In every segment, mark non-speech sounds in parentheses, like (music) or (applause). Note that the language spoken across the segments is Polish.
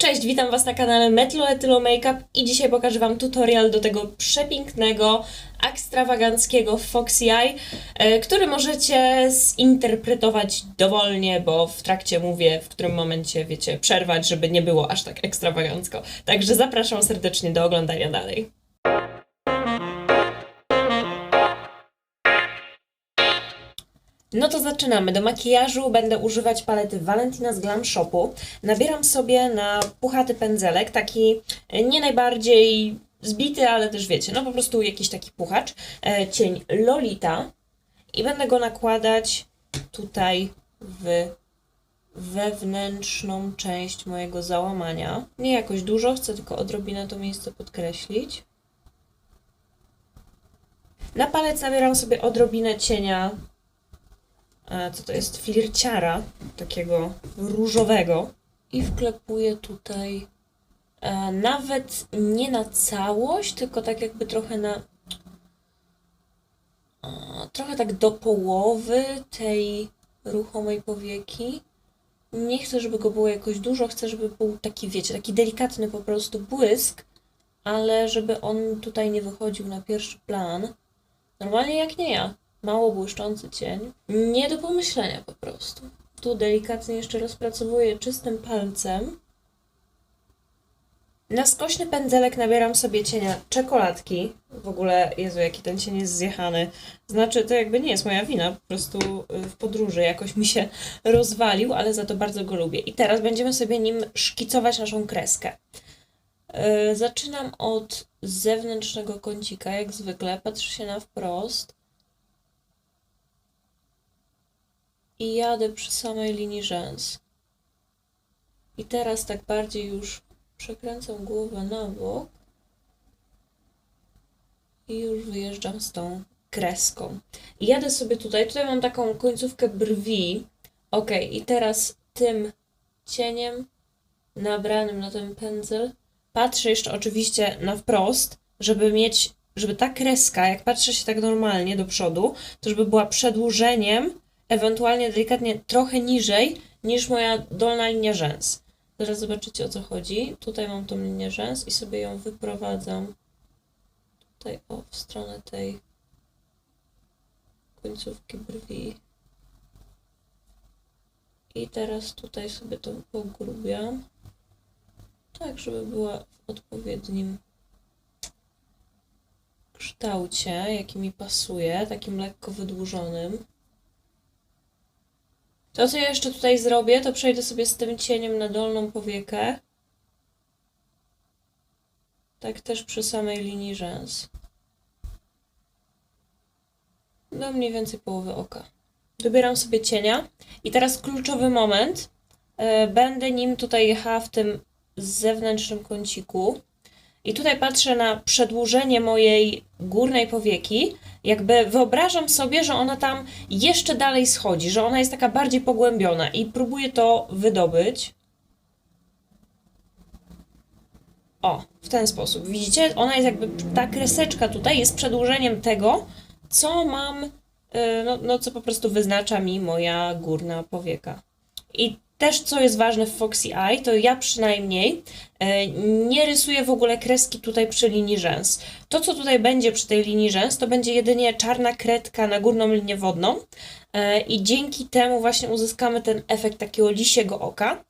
Cześć, witam Was na kanale Metlo Etylo Makeup i dzisiaj pokażę Wam tutorial do tego przepięknego, ekstrawaganckiego Foxy Eye, e, który możecie zinterpretować dowolnie, bo w trakcie mówię, w którym momencie, wiecie, przerwać, żeby nie było aż tak ekstrawagancko. Także zapraszam serdecznie do oglądania dalej. No to zaczynamy. Do makijażu będę używać palety Valentina z Glam Shopu. Nabieram sobie na puchaty pędzelek, taki e, nie najbardziej zbity, ale też wiecie, no po prostu jakiś taki puchacz. E, cień Lolita i będę go nakładać tutaj w wewnętrzną część mojego załamania. Nie jakoś dużo, chcę tylko odrobinę to miejsce podkreślić. Na palec nabieram sobie odrobinę cienia co to jest, flirciara, takiego różowego. I wklepuję tutaj e, nawet nie na całość, tylko tak jakby trochę na. e, trochę tak do połowy tej ruchomej powieki. Nie chcę, żeby go było jakoś dużo, chcę, żeby był taki, wiecie, taki delikatny po prostu błysk, ale żeby on tutaj nie wychodził na pierwszy plan. Normalnie jak nie ja mało błyszczący cień. Nie do pomyślenia po prostu. Tu delikatnie jeszcze rozpracowuję czystym palcem. Na skośny pędzelek nabieram sobie cienia czekoladki. W ogóle, Jezu, jaki ten cień jest zjechany. Znaczy, to jakby nie jest moja wina, po prostu y, w podróży jakoś mi się rozwalił, ale za to bardzo go lubię. I teraz będziemy sobie nim szkicować naszą kreskę. Yy, Zaczynam od zewnętrznego kącika, jak zwykle. Patrzę się na wprost. I jadę przy samej linii rzęs. I teraz tak bardziej już przekręcam głowę na bok i już wyjeżdżam z tą kreską. I jadę sobie tutaj, tutaj mam taką końcówkę brwi. Ok, i teraz tym cieniem nabranym na ten pędzel patrzę jeszcze oczywiście na wprost, żeby mieć, żeby ta kreska, jak patrzę się tak normalnie do przodu, to żeby była przedłużeniem ewentualnie delikatnie trochę niżej niż moja dolna linia rzęs. Zaraz zobaczycie o co chodzi. Tutaj mam tą linię rzęs i sobie ją wyprowadzam tutaj o w stronę tej końcówki brwi. I teraz tutaj sobie to pogrubiam. Tak, żeby była w odpowiednim kształcie, jaki mi pasuje, takim lekko wydłużonym. To, co ja jeszcze tutaj zrobię, to przejdę sobie z tym cieniem na dolną powiekę. Tak też przy samej linii rzęs. Do mniej więcej połowy oka. Dobieram sobie cienia i teraz kluczowy moment. E, Będę nim tutaj jechała w tym zewnętrznym kąciku. I tutaj patrzę na przedłużenie mojej górnej powieki. Jakby wyobrażam sobie, że ona tam jeszcze dalej schodzi, że ona jest taka bardziej pogłębiona i próbuję to wydobyć. O, w ten sposób. Widzicie? Ona jest jakby, ta kreseczka tutaj jest przedłużeniem tego, co mam, yy, no, no co po prostu wyznacza mi moja górna powieka. I też, co jest ważne w Foxy Eye, to ja przynajmniej e, nie rysuję w ogóle kreski tutaj przy linii rzęs. To, co tutaj będzie przy tej linii rzęs, to będzie jedynie czarna kredka na górną linię wodną e, i dzięki temu właśnie uzyskamy ten efekt takiego lisiego oka.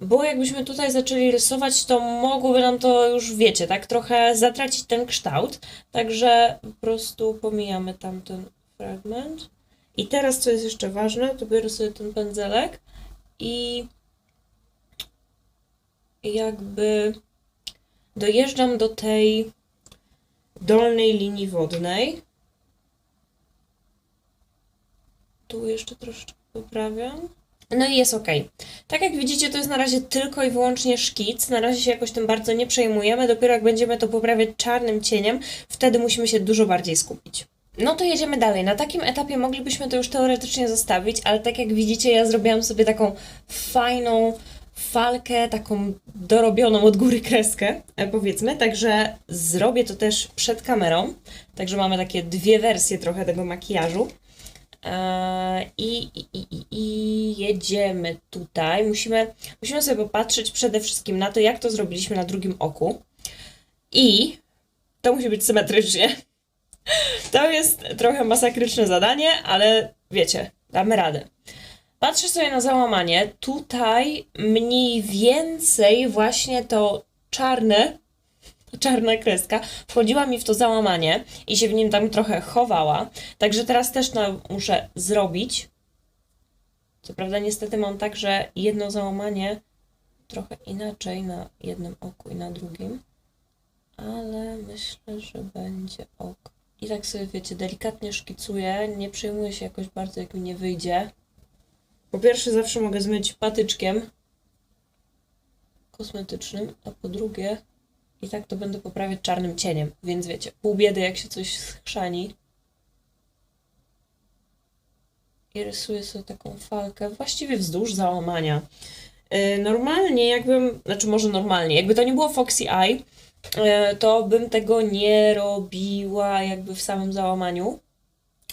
Bo jakbyśmy tutaj zaczęli rysować, to mogłoby nam to już, wiecie, tak trochę zatracić ten kształt. Także po prostu pomijamy tamten fragment. I teraz, co jest jeszcze ważne, to biorę sobie ten pędzelek i jakby dojeżdżam do tej dolnej linii wodnej. Tu jeszcze troszeczkę poprawiam. No i jest ok. Tak jak widzicie, to jest na razie tylko i wyłącznie szkic. Na razie się jakoś tym bardzo nie przejmujemy. Dopiero jak będziemy to poprawiać czarnym cieniem, wtedy musimy się dużo bardziej skupić. No to jedziemy dalej. Na takim etapie moglibyśmy to już teoretycznie zostawić, ale tak jak widzicie, ja zrobiłam sobie taką fajną falkę, taką dorobioną od góry kreskę, e, powiedzmy, także zrobię to też przed kamerą. Także mamy takie dwie wersje trochę tego makijażu. I, i, i, i, I jedziemy tutaj. Musimy, musimy sobie popatrzeć przede wszystkim na to, jak to zrobiliśmy na drugim oku. I to musi być symetrycznie. (laughs) To jest trochę masakryczne zadanie, ale wiecie, damy radę. Patrzę sobie na załamanie. Tutaj mniej więcej właśnie to czarne, (laughs) czarna kreska wchodziła mi w to załamanie i się w nim tam trochę chowała. Także teraz też to muszę zrobić. Co prawda niestety mam tak, że jedno załamanie trochę inaczej na jednym oku i na drugim. Ale myślę, że będzie ok. I tak sobie, wiecie, delikatnie szkicuję. Nie przejmuję się jakoś bardzo, jak mi nie wyjdzie. Po pierwsze, zawsze mogę zmyć patyczkiem kosmetycznym, a po drugie, i tak to będę poprawiać czarnym cieniem. Więc wiecie, pół biedy, jak się coś schrzani. I rysuję sobie taką falkę, właściwie wzdłuż załamania. Yy, Normalnie, jakbym, znaczy może normalnie, jakby to nie było Foxy Eye, to bym tego nie robiła jakby w samym załamaniu,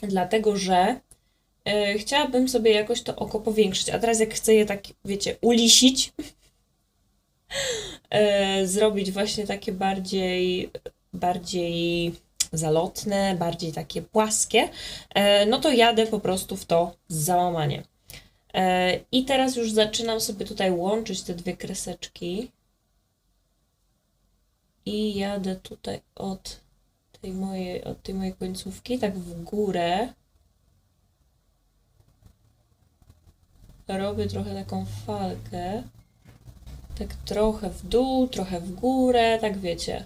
dlatego że yy, chciałabym sobie jakoś to oko powiększyć, a teraz jak chcę je tak, wiecie, ulisić, yy, (laughs) zrobić właśnie takie bardziej, bardziej zalotne, bardziej takie płaskie, no to jadę po prostu w to załamanie. E, I teraz już zaczynam sobie tutaj łączyć te dwie kreseczki. I jadę tutaj od tej mojej, od tej mojej końcówki, tak w górę. Robię trochę taką falkę. Tak trochę w dół, trochę w górę, tak wiecie.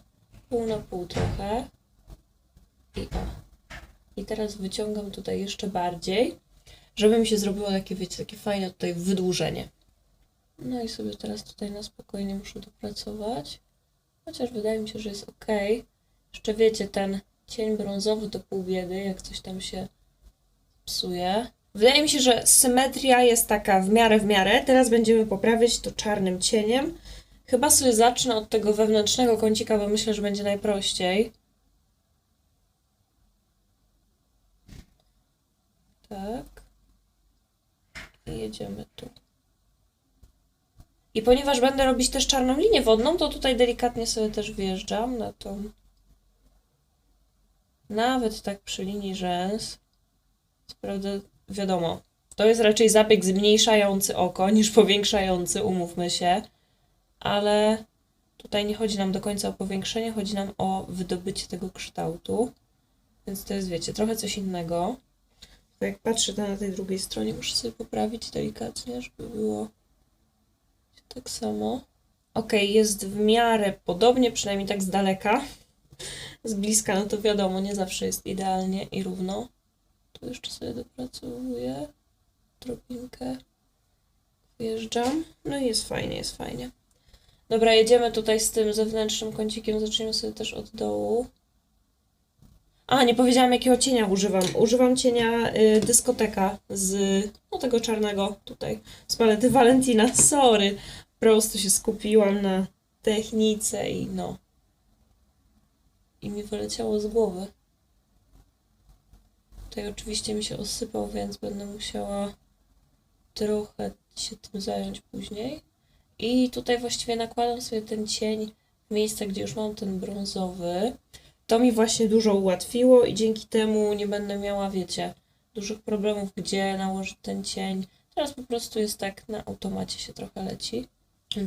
Pół na pół trochę. I o. I teraz wyciągam tutaj jeszcze bardziej żeby mi się zrobiło takie, wiecie, takie fajne tutaj wydłużenie. No i sobie teraz tutaj na spokojnie muszę dopracować. Chociaż wydaje mi się, że jest ok. Jeszcze wiecie, ten cień brązowy to pół biedy, jak coś tam się psuje. Wydaje mi się, że symetria jest taka w miarę w miarę. Teraz będziemy poprawiać to czarnym cieniem. Chyba sobie zacznę od tego wewnętrznego kącika, bo myślę, że będzie najprościej. Tak. I jedziemy tu. I ponieważ będę robić też czarną linię wodną, to tutaj delikatnie sobie też wjeżdżam na tą. Nawet tak przy linii rzęs. Co prawda, wiadomo, to jest raczej zabieg zmniejszający oko niż powiększający, umówmy się. Ale tutaj nie chodzi nam do końca o powiększenie, chodzi nam o wydobycie tego kształtu. Więc to jest, wiecie, trochę coś innego. Jak patrzę to na tej drugiej stronie, muszę sobie poprawić delikatnie, żeby było tak samo. Ok, jest w miarę podobnie, przynajmniej tak z daleka. Z bliska, no to wiadomo, nie zawsze jest idealnie i równo. Tu jeszcze sobie dopracowuję drobinkę. Wjeżdżam. No i jest fajnie, jest fajnie. Dobra, jedziemy tutaj z tym zewnętrznym kącikiem. Zaczniemy sobie też od dołu. A, nie powiedziałam jakiego cienia używam. Używam cienia y, dyskoteka z no tego czarnego tutaj, z palety (laughs) Valentina. Sorry, po prostu się skupiłam na technice i no. I mi wyleciało z głowy. Tutaj oczywiście mi się osypał, więc będę musiała trochę się tym zająć później. I tutaj właściwie nakładam sobie ten cień w miejsce, gdzie już mam ten brązowy. To mi właśnie dużo ułatwiło i dzięki temu nie będę miała, wiecie, dużych problemów, gdzie nałożyć ten cień. Teraz po prostu jest tak, na automacie się trochę leci.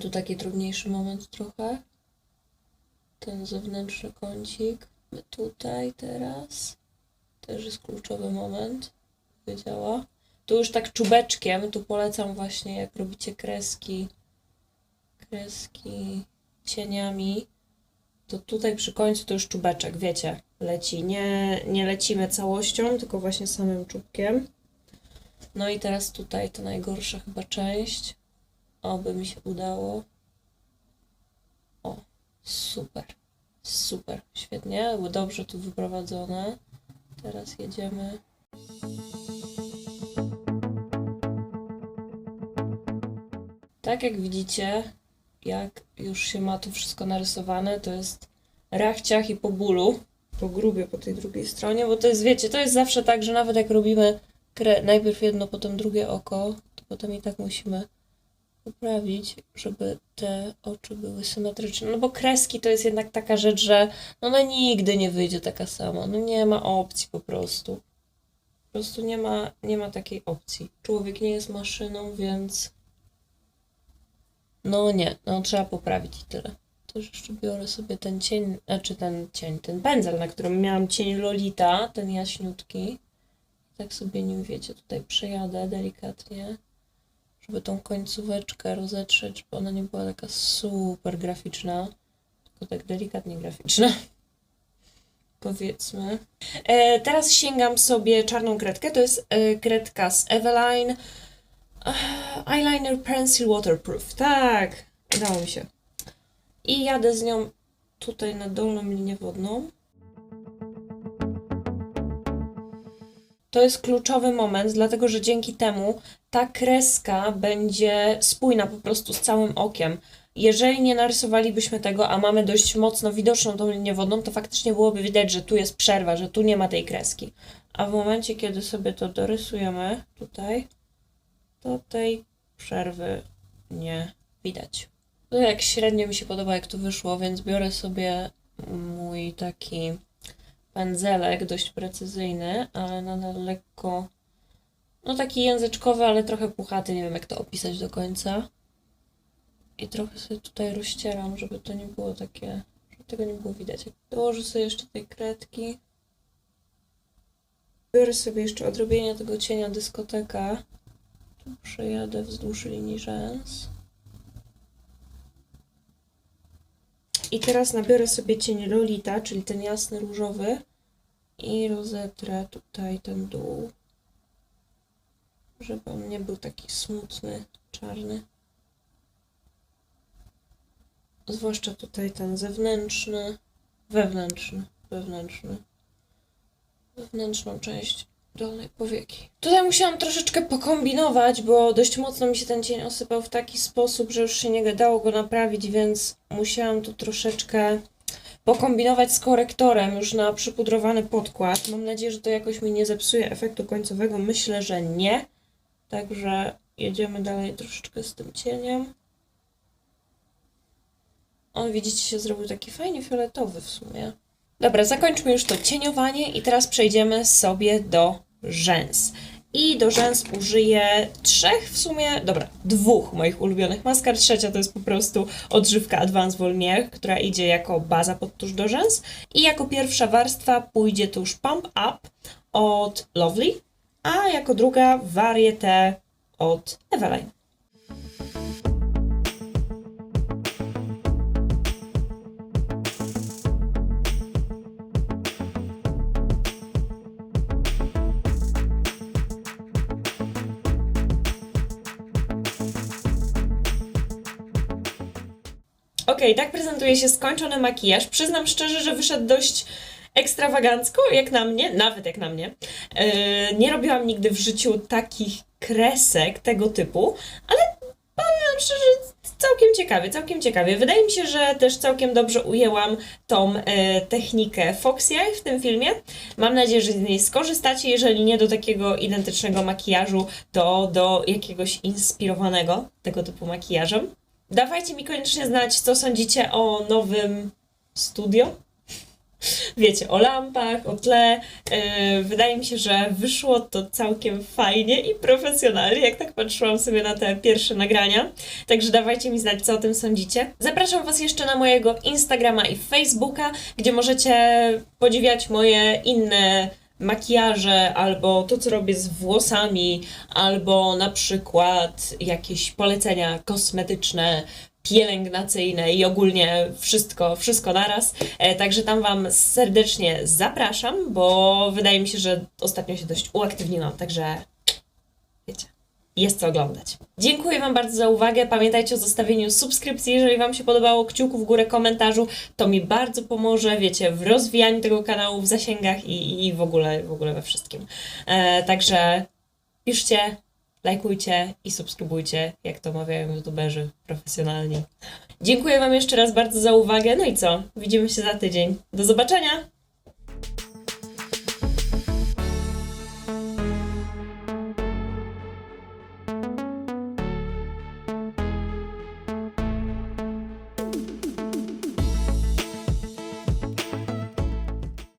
Tu taki trudniejszy moment trochę. Ten zewnętrzny kącik. Tutaj teraz. Też jest kluczowy moment. Wiedziała. Tu już tak czubeczkiem, tu polecam właśnie jak robicie kreski, kreski cieniami, to tutaj przy końcu to już czubeczek, wiecie, leci. Nie, nie lecimy całością, tylko właśnie samym czubkiem. No i teraz tutaj to najgorsza chyba część. Oby mi się udało. O, super. Super, świetnie. Było dobrze tu wyprowadzone. Teraz jedziemy. Tak jak widzicie, jak już się ma tu wszystko narysowane, to jest rachciach i po bólu. Po grubie po tej drugiej stronie, bo to jest, wiecie, to jest zawsze tak, że nawet jak robimy najpierw jedno, potem drugie oko, to potem i tak musimy poprawić, żeby te oczy były symetryczne. No bo kreski to jest jednak taka rzecz, że no ona nigdy nie wyjdzie taka sama. No nie ma opcji po prostu. Po prostu nie ma, nie ma takiej opcji. Człowiek nie jest maszyną, więc no nie, no trzeba poprawić i tyle. Też jeszcze biorę sobie ten cień, znaczy ten cień, ten pędzel, na którym miałam cień Lolita, ten jaśniutki. Tak sobie nim, wiecie, tutaj przejadę delikatnie, żeby tą końcóweczkę rozetrzeć, bo ona nie była taka super graficzna, tylko tak delikatnie graficzna. (laughs) Powiedzmy. E, teraz sięgam sobie czarną kredkę, to jest e, kredka z Eveline. Eyeliner Pencil Waterproof, tak, udało mi się. I jadę z nią tutaj na dolną linię wodną. To jest kluczowy moment, dlatego że dzięki temu ta kreska będzie spójna po prostu z całym okiem. Jeżeli nie narysowalibyśmy tego, a mamy dość mocno widoczną tą linię wodną, to faktycznie byłoby widać, że tu jest przerwa, że tu nie ma tej kreski. A w momencie, kiedy sobie to dorysujemy tutaj, to tej przerwy nie widać. No jak średnio mi się podoba, jak to wyszło, więc biorę sobie mój taki pędzelek, dość precyzyjny, ale nadal lekko, no taki języczkowy, ale trochę puchaty, nie wiem jak to opisać do końca. I trochę sobie tutaj rozcieram, żeby to nie było takie, żeby tego nie było widać. Dołożę sobie jeszcze tej kredki. Biorę sobie jeszcze odrobienie tego cienia dyskoteka. Tu przejadę wzdłuż linii rzęs. I teraz nabiorę sobie cień Lolita, czyli ten jasny różowy i rozetrę tutaj ten dół, żeby on nie był taki smutny, czarny. Zwłaszcza tutaj ten zewnętrzny, wewnętrzny, wewnętrzny, wewnętrzną część dolnej powieki. Tutaj musiałam troszeczkę pokombinować, bo dość mocno mi się ten cień osypał w taki sposób, że już się nie dało go naprawić, więc musiałam tu troszeczkę pokombinować z korektorem już na przypudrowany podkład. Mam nadzieję, że to jakoś mi nie zepsuje efektu końcowego. Myślę, że nie. Także jedziemy dalej troszeczkę z tym cieniem. On, widzicie, się zrobił taki fajnie fioletowy w sumie. Dobra, zakończmy już to cieniowanie i teraz przejdziemy sobie do rzęs. I do rzęs użyję trzech w sumie, dobra, dwóch moich ulubionych maskar. Trzecia to jest po prostu odżywka Advanced Volmier, która idzie jako baza pod tusz do rzęs. I jako pierwsza warstwa pójdzie tuż Pump Up od Lovely, a jako druga Varieté od Eveline. Okej, tak prezentuje się skończony makijaż. Przyznam szczerze, że wyszedł dość ekstrawagancko, jak na mnie, nawet jak na mnie. Yy, nie robiłam nigdy w życiu takich kresek tego typu, ale powiem szczerze, całkiem ciekawie, całkiem ciekawie. Wydaje mi się, że też całkiem dobrze ujęłam tą e, technikę Foxy w tym filmie. Mam nadzieję, że z niej skorzystacie. Jeżeli nie do takiego identycznego makijażu, to do jakiegoś inspirowanego tego typu makijażem. Dawajcie mi koniecznie znać, co sądzicie o nowym studio. (laughs) Wiecie, o lampach, o tle. Yy, wydaje mi się, że wyszło to całkiem fajnie i profesjonalnie, jak tak patrzyłam sobie na te pierwsze nagrania. Także dawajcie mi znać, co o tym sądzicie. Zapraszam Was jeszcze na mojego Instagrama i Facebooka, gdzie możecie podziwiać moje inne makijaże, albo to, co robię z włosami, albo na przykład jakieś polecenia kosmetyczne, pielęgnacyjne i ogólnie wszystko, wszystko naraz. E, także tam Wam serdecznie zapraszam, bo wydaje mi się, że ostatnio się dość uaktywniłam, także jest co oglądać. Dziękuję Wam bardzo za uwagę. Pamiętajcie o zostawieniu subskrypcji, jeżeli Wam się podobało, kciuku w górę, komentarzu. To mi bardzo pomoże, wiecie, w rozwijaniu tego kanału, w zasięgach i, i w, ogóle, w ogóle we wszystkim. E, także piszcie, lajkujcie i subskrybujcie, jak to mawiają youtuberzy profesjonalni. Dziękuję Wam jeszcze raz bardzo za uwagę. No i co? Widzimy się za tydzień. Do zobaczenia!